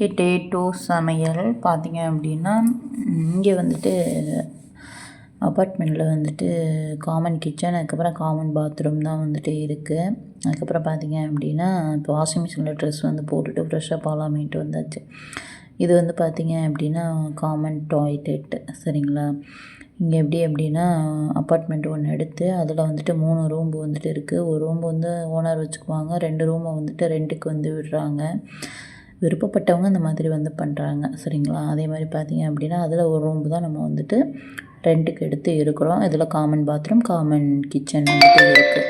இன்றைக்கி டே டூ சமையல் பார்த்தீங்க அப்படின்னா இங்கே வந்துட்டு அப்பார்ட்மெண்ட்டில் வந்துட்டு காமன் கிச்சன் அதுக்கப்புறம் காமன் பாத்ரூம் தான் வந்துட்டு இருக்குது அதுக்கப்புறம் பார்த்தீங்க அப்படின்னா இப்போ வாஷிங் மிஷினில் ட்ரெஸ் வந்து போட்டுட்டு ஃப்ரெஷ்ஷாக பாலாமிட்டு வந்தாச்சு. இது வந்து பார்த்தீங்க அப்படின்னா காமன் டாய்லெட் சரிங்களா? இங்கே எப்படி அப்படின்னா அப்பார்ட்மெண்ட் ஒன்று எடுத்து அதில் வந்துட்டு மூணு ரூம் வந்துட்டு இருக்குது ஒரு ரூம் வந்து ஓனர் வச்சுக்குவாங்க ரெண்டு ரூமை வந்துட்டு ரெண்ட்டுக்கு வந்து விடுறாங்க. விருப்பப்பட்டவங்க இந்த மாதிரி வந்து பண்ணுறாங்க சரிங்களா? அதே மாதிரி பார்த்தீங்க அப்படின்னா அதில் ஒரு ரூம் தான் நம்ம வந்துட்டு ரெண்ட்டுக்கு எடுத்து இருக்கிறோம். இதில் காமன் பாத்ரூம் காமன் கிச்சன் வந்துட்டு இருக்குது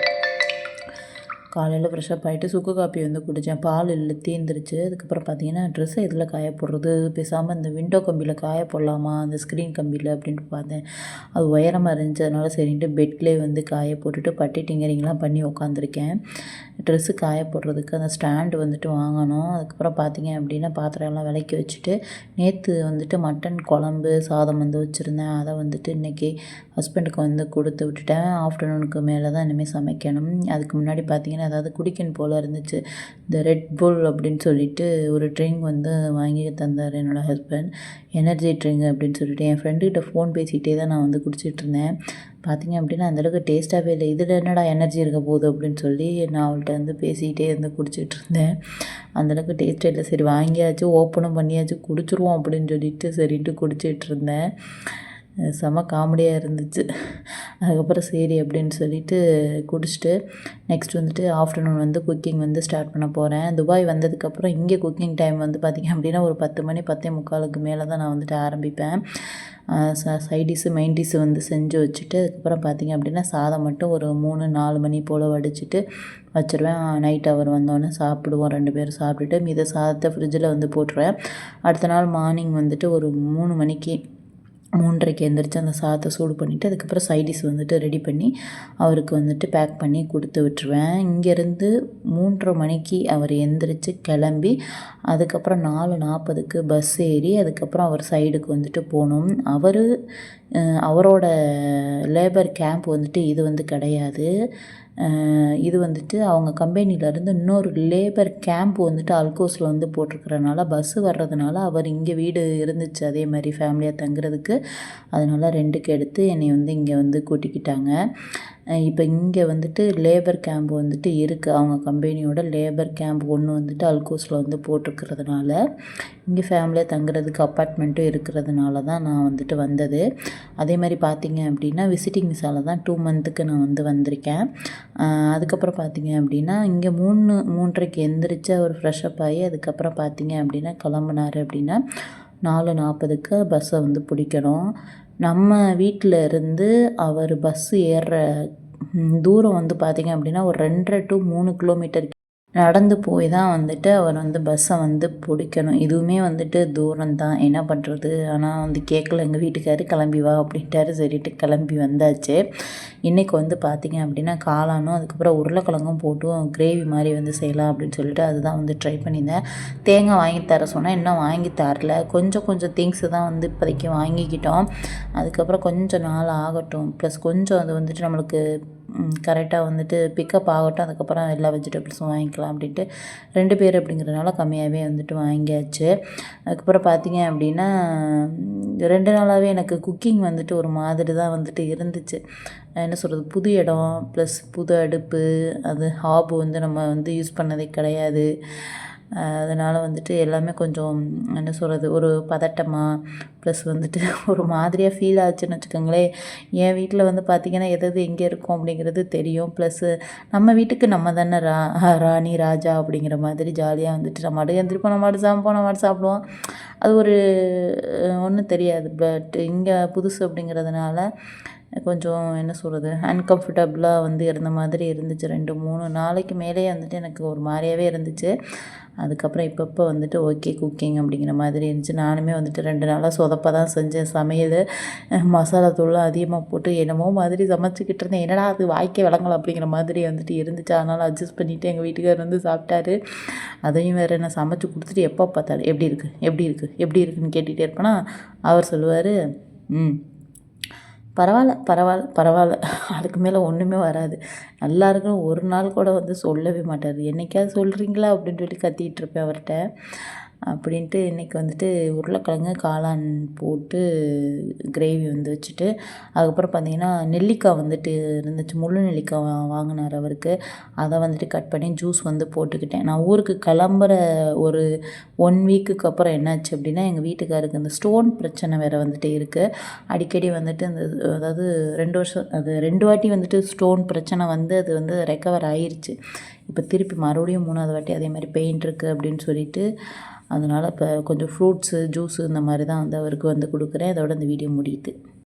காலையில் ஃப்ரெஷ்ஷப் ஆகிட்டு சுக்கு காப்பி வந்து குடித்தேன் பால் இல்லை தீந்துருச்சு. அதுக்கப்புறம் பார்த்தீங்கன்னா ட்ரெஸ்ஸை இதில் காய போடுறது பேசாமல் இந்த விண்டோ கம்பியில் காய போடலாமா அந்த ஸ்க்ரீன் கம்பியில் அப்படின்ட்டு பார்த்தேன். அது உயரமாக இருந்துச்சு அதனால் சரின்ட்டு பெட்லேயே வந்து காய போட்டுட்டு பட்டி டிங்கரிங்லாம் பண்ணி உட்காந்துருக்கேன் ட்ரெஸ்ஸு காய போடுறதுக்கு அந்த ஸ்டாண்டு வந்துட்டு வாங்கணும். அதுக்கப்புறம் பார்த்தீங்க அப்படின்னா பாத்திரம்லாம் விளக்கி வச்சுட்டு நேற்று வந்துட்டு மட்டன் குழம்பு சாதம் வந்து வச்சுருந்தேன். அதை வந்துட்டு இன்றைக்கி ஹஸ்பண்டுக்கு வந்து கொடுத்து விட்டுட்டேன். ஆஃப்டர்நூனுக்கு மேலே தான் இனிமேல் சமைக்கணும். அதுக்கு முன்னாடி பார்த்தீங்கன்னா அதாவது குடிக்கணும் போல் இருந்துச்சு. இந்த ரெட் புல் அப்படின்னு சொல்லிட்டு ஒரு ட்ரிங்க் வந்து வாங்கி தந்தார் என்னோடய ஹஸ்பண்ட் எனர்ஜி ட்ரிங்க் அப்படின்னு சொல்லிட்டு என் ஃப்ரெண்டுக்கிட்ட ஃபோன் பேசிகிட்டே தான் நான் வந்து குடிச்சிட்டு இருந்தேன். பார்த்தீங்க அப்படின்னா அந்தளவுக்கு டேஸ்ட்டாகவே இல்லை. இதில் என்னடா எனர்ஜி இருக்க போகுது அப்படின்னு சொல்லி நான் அவள்கிட்ட வந்து பேசிக்கிட்டே வந்து குடிச்சிட்டு இருந்தேன். அந்தளவுக்கு டேஸ்ட்டே இல்லை. சரி வாங்கியாச்சு ஓப்பனும் பண்ணியாச்சு குடிச்சிருவோம் அப்படின்னு சொல்லிட்டு சரின்ட்டு குடிச்சிட்டு இருந்தேன். செம காமெடியாக இருந்துச்சு. அதுக்கப்புறம் சரி அப்படின்னு சொல்லிட்டு குடிச்சிட்டு நெக்ஸ்ட் வந்துட்டு ஆஃப்டர்நூன் வந்து குக்கிங் வந்து ஸ்டார்ட் பண்ண போகிறேன் துபாய் வந்ததுக்கப்புறம் இங்கே குக்கிங் டைம் வந்து பார்த்திங்க அப்படின்னா ஒரு பத்து மணி பத்தே முக்காலுக்கு மேலே தான் நான் வந்துட்டு ஆரம்பிப்பேன். ச சைடிஷ்ஷு மெயின் டிஷ்ஷு வந்து செஞ்சு வச்சுட்டு அதுக்கப்புறம் பார்த்திங்க அப்படின்னா சாதம் மட்டும் ஒரு மூணு நாலு மணி போல் வடிச்சிட்டு வச்சுருவேன். நைட் அவர் வந்தோடனே சாப்பிடுவோம் ரெண்டு பேரும் சாப்பிட்டுட்டு மீத சாதத்தை ஃப்ரிட்ஜில் வந்து போட்டுருவேன். அடுத்த நாள் மார்னிங் வந்துட்டு ஒரு மூணு மணிக்கு மூன்றரைக்கு எழுந்திரிச்சு அந்த சாதத்தை சூடு பண்ணிவிட்டு அதுக்கப்புறம் சைடிஸ் வந்துட்டு ரெடி பண்ணி அவருக்கு வந்துட்டு பேக் பண்ணி கொடுத்து விட்டுருவேன். இங்கேருந்து மூன்றரை மணிக்கு அவர் எந்திரிச்சு கிளம்பி அதுக்கப்புறம் நாலு நாற்பதுக்கு பஸ் ஏறி அதுக்கப்புறம் அவர் சைடுக்கு வந்துட்டு போகணும். அவர் அவரோட லேபர் கேம்ப் வந்துட்டு இது வந்து கிடையாது. இது வந்துட்டு அவங்க கம்பெனிலேருந்து இன்னொரு லேபர் கேம்ப் வந்துட்டு அல்கோஸில் வந்து போட்டிருக்கிறனால பஸ்ஸு வர்றதுனால அவர் இங்கே வீடு இருந்துச்சு. அதே மாதிரி ஃபேமிலியாக தங்குறதுக்கு. அதனால் ரெண்டுக்கு எடுத்து என்னை வந்து இங்கே வந்து கூட்டிக்கிட்டாங்க. இப்போ இங்கே வந்துட்டு லேபர் கேம்ப் வந்துட்டு இருக்குது அவங்க கம்பெனியோட லேபர் கேம்ப் ஒன்று வந்துட்டு அல்கோஸில் வந்து போட்டிருக்கிறதுனால இங்கே ஃபேமிலியாக தங்குறதுக்கு அப்பார்ட்மெண்ட்டும் இருக்கிறதுனால தான் நான் வந்துட்டு வந்தது. அதே மாதிரி பார்த்தீங்க அப்படின்னா விசிட்டிங் விசாவில் தான் டூ மந்த்துக்கு நான் வந்து வந்திருக்கேன். அதுக்கப்புறம் பார்த்தீங்க அப்படின்னா இங்கே மூணு மூன்றரைக்கு எந்திரிச்சு அவர் ஃப்ரெஷ்அப் ஆகி அதுக்கப்புறம் பார்த்தீங்க அப்படின்னா கிளம்புனார் அப்படின்னா நாலு நாற்பதுக்கு பஸ்ஸை வந்து பிடிக்கணும். நம்ம வீட்டில் இருந்து அவர் பஸ்ஸு ஏறுற தூரம் வந்து பார்த்திங்க அப்படின்னா ஒரு ரெண்டரை டு மூணு கிலோமீட்டர் நடந்து போய் தான் வந்துட்டு அவர் வந்து பஸ்ஸை வந்து பிடிக்கணும். இதுவுமே வந்துட்டு தூரம் தான் என்ன பண்ணுறது ஆனால் வந்து கேட்கல எங்கள் வீட்டுக்காரு கிளம்பி வா அப்படின்ட்டாரு. சரிட்டு கிளம்பி வந்தாச்சு. இன்றைக்கி வந்து பார்த்திங்க அப்படின்னா காளானும் அதுக்கப்புறம் உருளைக்கிழங்கும் போட்டும் கிரேவி மாதிரி வந்து செய்யலாம் அப்படின்னு சொல்லிட்டு அதுதான் வந்து ட்ரை பண்ணியிருந்தேன். தேங்காய் வாங்கி தர சொன்னால் இன்னும் வாங்கி தரல. கொஞ்சம் கொஞ்சம் திங்ஸு தான் வந்து இப்போதைக்கு வாங்கிக்கிட்டோம். அதுக்கப்புறம் கொஞ்சம் நாள் ஆகட்டும். ப்ளஸ் கொஞ்சம் அது வந்துட்டு நம்மளுக்கு கரெக்டாக வந்துட்டு பிக்கப் ஆகட்டும் அதுக்கப்புறம் எல்லா வெஜிடபிள்ஸும் வாங்கிக்கலாம் அப்படின்ட்டு ரெண்டு பேர் அப்படிங்கிறதுனால கம்மியாகவே வந்துட்டு வாங்கியாச்சு. அதுக்கப்புறம் பார்த்தீங்க அப்படின்னா ரெண்டு நாளாகவே எனக்கு குக்கிங் வந்துட்டு ஒரு மாதிரி தான் வந்துட்டு இருந்துச்சு. என்ன சொல்கிறது புது இடம் ப்ளஸ் புது அடுப்பு அது ஹாபு வந்து நம்ம வந்து யூஸ் பண்ணதே கிடையாது. அதனால் வந்துட்டு எல்லாமே கொஞ்சம் என்ன சொல்கிறது ஒரு பதட்டமாக ப்ளஸ் வந்துட்டு ஒரு மாதிரியாக ஃபீல் ஆச்சுன்னு வச்சுக்கோங்களேன். என் வீட்டில் வந்து பார்த்திங்கன்னா எது எங்கே இருக்கும் அப்படிங்கிறது தெரியும். ப்ளஸ்ஸு நம்ம வீட்டுக்கு நம்ம தானே ரா ராணி ராஜா அப்படிங்கிற மாதிரி ஜாலியாக வந்துட்டு நம்ம மாடு எந்திரிப்போம் நம்ம மாடு சாப்பிடுவோம் நம்ம மாடு சாப்பிடுவோம். அது ஒரு ஒன்றும் தெரியாது. பட் இங்கே புதுசு அப்படிங்கிறதுனால கொஞ்சம் என்ன சொல்கிறது அன்கம்ஃபர்டபுளாக வந்து இருந்த மாதிரி இருந்துச்சு. ரெண்டு மூணு நாளைக்கு மேலேயே வந்துட்டு எனக்கு ஒரு மாதிரியாகவே இருந்துச்சு. அதுக்கப்புறம் இப்பப்போ வந்துட்டு ஓகே குக்கிங் அப்படிங்கிற மாதிரி இருந்துச்சு. நானுமே வந்துட்டு ரெண்டு நாளாக சொதப்பாக தான் செஞ்சேன். சமையல் மசாலா தூள்லாம் அதிகமாக போட்டு என்னமோ மாதிரி சமைச்சிக்கிட்டு இருந்தேன். என்னடா அது வாய்க்கே விளங்கலாம் அப்படிங்கிற மாதிரி வந்துட்டு இருந்துச்சு. அதனால் அட்ஜஸ்ட் பண்ணிவிட்டு எங்கள் வீட்டுக்கார் வந்து சாப்பிட்டாரு. அதையும் வேறு என்ன சமைச்சு கொடுத்துட்டு எப்போ பார்த்தாரு? எப்படி இருக்குது எப்படி இருக்குது எப்படி இருக்குதுன்னு கேட்டுகிட்டே இருப்பேனா? அவர் சொல்லுவார் ம் பரவாயில்ல பரவாயில்ல பரவாயில்ல. அதுக்கு மேலே ஒன்றுமே வராது. நல்லா ஒரு நாள் கூட வந்து சொல்லவே மாட்டார். என்றைக்காவது சொல்கிறீங்களா அப்படின்னு சொல்லி கத்திகிட்டு இருப்பேன் அவர்கிட்ட. அப்படின்ட்டு இன்றைக்கி வந்துட்டு உருளைக்கிழங்கு காளான் போட்டு கிரேவி வந்து வச்சுட்டு அதுக்கப்புறம் பார்த்திங்கன்னா நெல்லிக்காய் வந்துட்டு இருந்துச்சு. முழு நெல்லிக்காய் வா வாங்கினார் அவருக்கு. அதை வந்துட்டு கட் பண்ணி ஜூஸ் வந்து போட்டுக்கிட்டேன். நான் ஊருக்கு கிளம்புற ஒரு ஒன் வீக்குக்கு அப்புறம் என்னாச்சு அப்படின்னா எங்கள் வீட்டுக்காருக்கு இந்த ஸ்டோன் பிரச்சனை வேறு வந்துட்டு இருக்குது அடிக்கடி வந்துட்டு இந்த அதாவது ரெண்டு வருஷம் அது ரெண்டு வாட்டி வந்துட்டு ஸ்டோன் பிரச்சனை வந்து அது வந்து ரெக்கவர் ஆயிடுச்சு இப்போ திருப்பி மறுபடியும் மூணாவது வாட்டி அதே மாதிரி பெயின் இருக்குது அப்படின்னு சொல்லிட்டு அதனால் இப்போ கொஞ்சம் ஃப்ரூட்ஸு ஜூஸு இந்த மாதிரி தான் வந்து அவருக்கு வந்து கொடுக்குறேன். இதோட இந்த வீடியோ முடியுது.